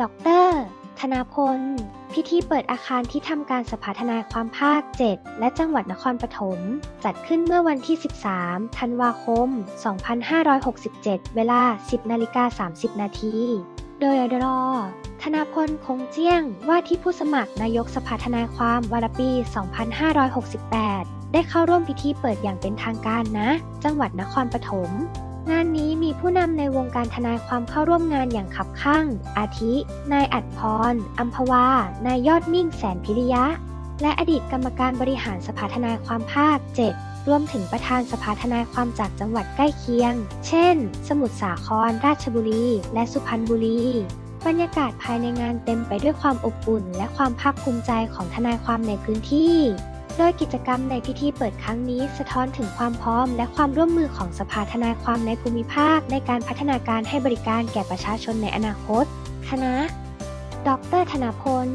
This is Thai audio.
ดอกเตอรธนาพล พิธีเปิดอาคารที่ทำการสภาทนายความภาค 7 และจังหวัดนครปฐม จัดขึ้นเมื่อวันที่ 13 ธันวาคม 2567 เวลา 10นาฬิกา30 นาที โดยดรอธนาพลคงเจี้ยงว่าที่ผู้สมัครนายกสภาทนายความวารปี 2568 ได้เข้าร่วมพิธีเปิดอย่างเป็นทางการนะ จังหวัดนครปฐมงานนี้ ผู้นำในวงการทนายความเข้าร่วมงานอย่างขับข้าง อาทิ นายอัดพร อัมพวา นายยอดมิ่งแสนพิริยะ และอดีตกรรมการบริหารสภาทนายความภาค 7 รวมถึงประธานสภาทนายความจากจังหวัดใกล้เคียง เช่น สมุทรสาคร ราชบุรี และสุพรรณบุรี บรรยากาศภายในงานเต็มไปด้วยความอบอุ่น และความภาคภูมิใจของทนายความในพื้นที่ โดยกิจกรรมในพิธีเปิดครั้งนี้สะท้อนถึงความพร้อม และความร่วมมือของสภาทนายความในภูมิภาค ในการพัฒนาการให้บริการแก่ประชาชนในอนาคต คณะ ดร ธนพล